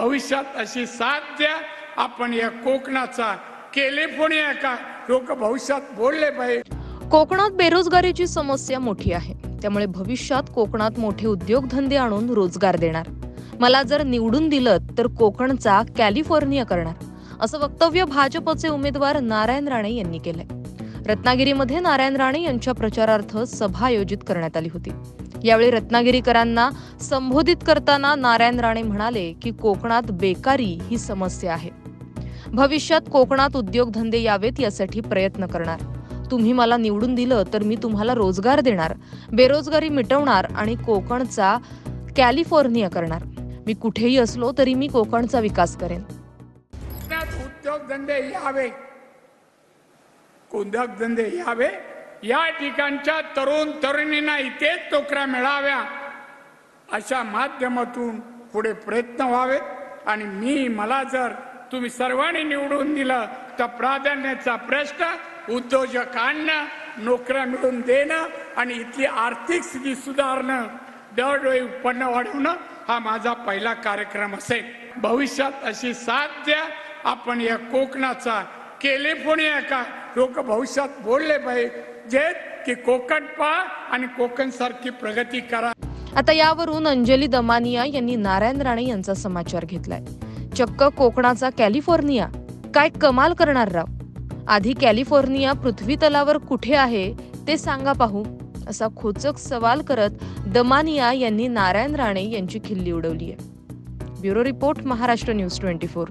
भविष्यात अशी साथ द्या. आपण या कोकणाचा कॅलिफोर्निया का? लोक भविष्यात बोलले पाहिजे. कोकणात बेरोजगारीची समस्या मोठी आहे. त्यामुळे भविष्यात कोकणात मोठे उद्योगधंदे आणून रोजगार देणार. मला जर निवडून दिलं तर कोकणचा कॅलिफोर्निया करणार. असं वक्तव्य भाजपचे उमेदवार नारायण राणे यांनी केलंय. रत्नागिरीमध्ये नारायण राणे यांच्या प्रचारार्थ सभा आयोजित करण्यात आली होती. यावेळी रत्नागिरीकरांना संबोधित करताना नारायण राणे म्हणाले की कोकणात बेकारी ही समस्या आहे. भविष्यात कोकणात उद्योगधंदे यावेत यासाठी प्रयत्न करणार. तुम्ही मला निवडून दिलं तर मी तुम्हाला रोजगार देणार बेरोजगारी मिटवणार आणि कोकणचा कॅलिफोर्निया करणार. मी कुठेही असलो तरी मी कोकणचा विकास करेन. उद्योगधंदे यावेत. उद्योगधंदे यावे. या ठिकाणच्या तरुण तरुणींना इथेच नोकऱ्या मिळाव्या. अशा माध्यमातून पुढे प्रयत्न व्हावेत. आणि मी मला जर तुम्ही सर्वांनी निवडून दिलं तर प्राधान्याचा प्रश्न उद्योजक आणणं नोकऱ्या मिळवून देणं आणि इथली आर्थिक स्थिती सुधारणं दरडोळी उत्पन्न वाढवणं हा माझा पहिला कार्यक्रम असेल. भविष्यात अशी साथ द्या. आपण या कोकणाचा कॅलिफोर्निया का लोक भविष्यात बोलले पाहिजे. की कोकण पा आणि कोकण सारखी प्रगती करा. आता यावरून अंजली दमानिया यांनी नारायण राणे यांचा समाचार घेतलाय. चक्क कोकणाचा कॅलिफोर्निया. काय कमाल करणार राव? आधी कॅलिफोर्निया पृथ्वी तलावर कुठे आहे ते सांगा पाहू. असा खोचक सवाल करत दमानिया यांनी नारायण राणे यांची खिल्ली उडवली आहे bureau report Maharashtra news twenty four.